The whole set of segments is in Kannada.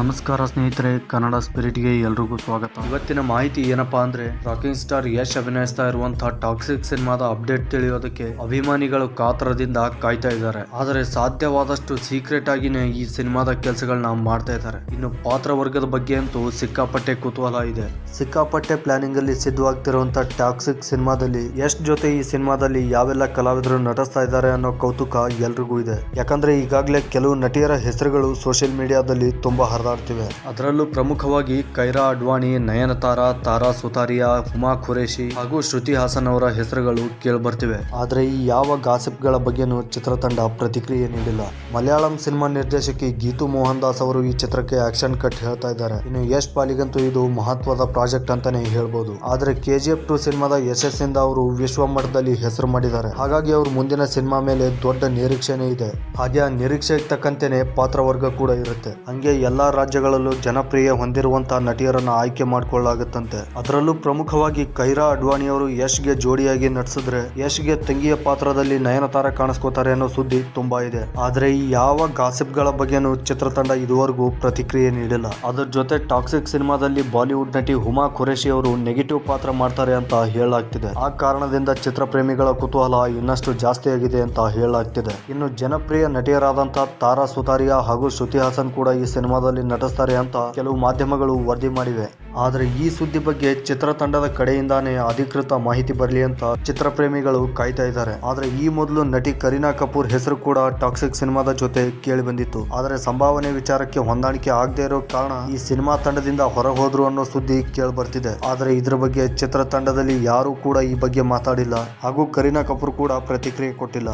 ನಮಸ್ಕಾರ ಸ್ನೇಹಿತರೆ ಕನ್ನಡ ಸ್ಪಿರಿಟ್ಗೆ ಎಲ್ರಿಗೂ ಸ್ವಾಗತ. ಇವತ್ತಿನ ಮಾಹಿತಿ ಏನಪ್ಪಾ ಅಂದ್ರೆ ರಾಕಿಂಗ್ ಸ್ಟಾರ್ ಯಶ್ ಅಭಿನಯಿಸ್ತಾ ಇರುವಂತಹ ಟಾಕ್ಸಿಕ್ ಸಿನಿಮಾದ ಅಪ್ಡೇಟ್ ತಿಳಿಯೋದಕ್ಕೆ ಅಭಿಮಾನಿಗಳು ಕಾತರದಿಂದ ಕಾಯ್ತಾ ಇದ್ದಾರೆ. ಆದರೆ ಸಾಧ್ಯವಾದಷ್ಟು ಸೀಕ್ರೆಟ್ ಆಗಿನೇ ಈ ಸಿನಿಮಾದ ಕೆಲಸಗಳನ್ನ ಮಾಡ್ತಾ ಇದ್ದಾರೆ. ಇನ್ನು ಪಾತ್ರ ವರ್ಗದ ಬಗ್ಗೆ ಅಂತೂ ಸಿಕ್ಕಾಪಟ್ಟೆ ಕುತೂಹಲ ಇದೆ. ಸಿಕ್ಕಾಪಟ್ಟೆ ಪ್ಲಾನಿಂಗ್ ಅಲ್ಲಿ ಸಿದ್ಧವಾಗ್ತಿರುವಂತಹ ಟಾಕ್ಸಿಕ್ ಸಿನಿಮಾದಲ್ಲಿ ಯಶ್ ಜೊತೆ ಈ ಸಿನಿಮಾದಲ್ಲಿ ಯಾವೆಲ್ಲ ಕಲಾವಿದರು ನಟಿಸ್ತಾ ಇದ್ದಾರೆ ಅನ್ನೋ ಕೌತುಕ ಎಲ್ರಿಗೂ ಇದೆ. ಯಾಕಂದ್ರೆ ಈಗಾಗಲೇ ಕೆಲವು ನಟಿಯರ ಹೆಸರುಗಳು ಸೋಷಿಯಲ್ ಮೀಡಿಯಾದಲ್ಲಿ ತುಂಬಾ ಹರಿದಾಡ್ತಿವೆ ಅದರಲ್ಲೂ ಪ್ರಮುಖವಾಗಿ ಕೈರಾ ಅಡ್ವಾಣಿ ನಯನತಾರ ತಾರಾ ಸುತಾರಿಯಾ ಹುಮಾ ಖುರೇಶಿ ಹಾಗೂ ಶ್ರುತಿ ಹಾಸನ್ ಅವರ ಹೆಸರುಗಳು ಕೇಳ್ಬರ್ತಿವೆ. ಆದ್ರೆ ಈ ಯಾವ ಗಾಸಿಪ್ಗಳ ಬಗ್ಗೆನೂ ಚಿತ್ರತಂಡ ಪ್ರತಿಕ್ರಿಯೆ ನೀಡಿಲ್ಲ. ಮಲಯಾಳಂ ಸಿನಿಮಾ ನಿರ್ದೇಶಕಿ ಗೀತು ಮೋಹನ್ ದಾಸ್ ಅವರು ಈ ಚಿತ್ರಕ್ಕೆ ಆಕ್ಷನ್ ಕಟ್ ಹೇಳ್ತಾ ಇದ್ದಾರೆ. ಇನ್ನು ಯಶ್ ಪಾಲಿಗಂತೂ ಇದು ಮಹತ್ವದ ಪ್ರಾಜೆಕ್ಟ್ ಅಂತಾನೆ ಹೇಳ್ಬೋದು. ಆದ್ರೆ ಎಫ್ ಟು ಸಿನಿಮಾದ ಯಶಸ್ಸಿಂದ ಅವರು ವಿಶ್ವ ಮಟ್ಟದಲ್ಲಿ ಹೆಸರು ಮಾಡಿದ್ದಾರೆ. ಹಾಗಾಗಿ ಅವರು ಮುಂದಿನ ಸಿನಿಮಾ ಮೇಲೆ ದೊಡ್ಡ ನಿರೀಕ್ಷೆನೇ ಇದೆ. ಹಾಗೆ ಆ ನಿರೀಕ್ಷೆಗೆ ಪಾತ್ರ ಪಾತ್ರವರ್ಗ ಕೂಡ ಇರುತ್ತೆ. ಹಂಗೆ ಎಲ್ಲಾ ರಾಜ್ಯಗಳಲ್ಲೂ ಜನಪ್ರಿಯ ಹೊಂದಿರುವಂತಹ ನಟಿಯರನ್ನ ಆಯ್ಕೆ ಮಾಡಿಕೊಳ್ಳಲಾಗುತ್ತಂತೆ ಅದರಲ್ಲೂ ಪ್ರಮುಖವಾಗಿ ಕೈರಾ ಅಡ್ವಾಣಿ ಅವರು ಯಶ್ಗೆ ಜೋಡಿಯಾಗಿ ನಟಿಸಿದ್ರೆ ಯಶ್ಗೆ ತಂಗಿಯ ಪಾತ್ರದಲ್ಲಿ ನಯನತಾರ ಕಾಣಿಸ್ಕೋತಾರೆ ಅನ್ನೋ ಸುದ್ದಿ ತುಂಬಾ ಇದೆ. ಆದ್ರೆ ಈ ಯಾವ ಗಾಸಿಪ್ಗಳ ಬಗ್ಗೆನೂ ಚಿತ್ರತಂಡ ಇದುವರೆಗೂ ಪ್ರತಿಕ್ರಿಯೆ ನೀಡಿಲ್ಲ. ಅದರ ಜೊತೆ ಟಾಕ್ಸಿಕ್ ಸಿನಿಮಾದಲ್ಲಿ ಬಾಲಿವುಡ್ ನಟಿ ಹುಮಾ ಖುರೇಶಿ ಅವರು ನೆಗೆಟಿವ್ ಪಾತ್ರ ಮಾಡ್ತಾರೆ ಅಂತ ಹೇಳಲಾಗ್ತಿದೆ. ಆ ಕಾರಣದಿಂದ ಚಿತ್ರಪ್ರೇಮಿಗಳ ಕುತೂಹಲ ಇನ್ನಷ್ಟು ಜಾಸ್ತಿ ಆಗಿದೆ ಅಂತ ಹೇಳಲಾಗ್ತಿದೆ. ಇನ್ನು ಜನಪ್ರಿಯ ನಟಿಯರಾದಂತಹ ತಾರಾ ಸುತಾರಿಯಾ ಹಾಗೂ ಶ್ರುತಿ ಹಾಸನ್ ಕೂಡ ಈ ಸಿನಿಮಾದಲ್ಲಿ ನಟಿಸ್ತಾರೆ ಅಂತ ಕೆಲವು ಮಾಧ್ಯಮಗಳು ವರದಿ ಮಾಡಿವೆ. ಆದ್ರೆ ಈ ಸುದ್ದಿ ಬಗ್ಗೆ ಚಿತ್ರತಂಡದ ಕಡೆಯಿಂದಾನೇ ಅಧಿಕೃತ ಮಾಹಿತಿ ಬರಲಿ ಅಂತ ಚಿತ್ರಪ್ರೇಮಿಗಳು ಕಾಯ್ತಾ ಇದ್ದಾರೆ. ಆದರೆ ಈ ಮೊದಲು ನಟಿ ಕರೀನಾ ಕಪೂರ್ ಹೆಸರು ಕೂಡ ಟಾಕ್ಸಿಕ್ ಸಿನಿಮಾದ ಜೊತೆ ಕೇಳಿ ಬಂದಿತ್ತು. ಆದರೆ ಸಂಭಾವನೆ ವಿಚಾರಕ್ಕೆ ಹೊಂದಾಣಿಕೆ ಆಗದೆ ಇರೋ ಕಾರಣ ಈ ಸಿನಿಮಾ ತಂಡದಿಂದ ಹೊರ ಹೋದ್ರು ಅನ್ನೋ ಸುದ್ದಿ ಕೇಳಿ ಬರ್ತಿದೆ. ಆದರೆ ಇದ್ರ ಬಗ್ಗೆ ಚಿತ್ರತಂಡದಲ್ಲಿ ಯಾರು ಕೂಡ ಈ ಬಗ್ಗೆ ಮಾತಾಡಿಲ್ಲ. ಹಾಗೂ ಕರೀನಾ ಕಪೂರ್ ಕೂಡ ಪ್ರತಿಕ್ರಿಯೆ ಕೊಟ್ಟಿಲ್ಲ.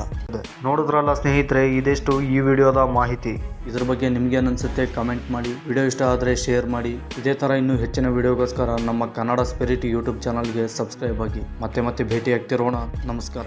ನೋಡಿದ್ರಲ್ಲ ಸ್ನೇಹಿತರೆ, ಇದಿಷ್ಟು ಈ ವಿಡಿಯೋದ ಮಾಹಿತಿ. ಇದ್ರ ಬಗ್ಗೆ ನಿಮ್ಗೆ ಅನ್ಸುತ್ತೆ? ಕಮೆಂಟ್ ಮಾಡಿ. ವಿಡಿಯೋ ಇಷ್ಟ ಆದರೆ ಶೇರ್ ಮಾಡಿ. ಇದೇ ಥರ ಇನ್ನೂ ಹೆಚ್ಚಿನ ವಿಡಿಯೋಗೋಸ್ಕರ ನಮ್ಮ ಕನ್ನಡ ಸ್ಪಿರಿಟ್ ಯೂಟ್ಯೂಬ್ ಚಾನಲ್ಗೆ ಸಬ್ಸ್ಕ್ರೈಬ್ ಆಗಿ ಮತ್ತೆ ಮತ್ತೆ ಭೇಟಿ ಆಗ್ತಿರೋಣ ನಮಸ್ಕಾರ.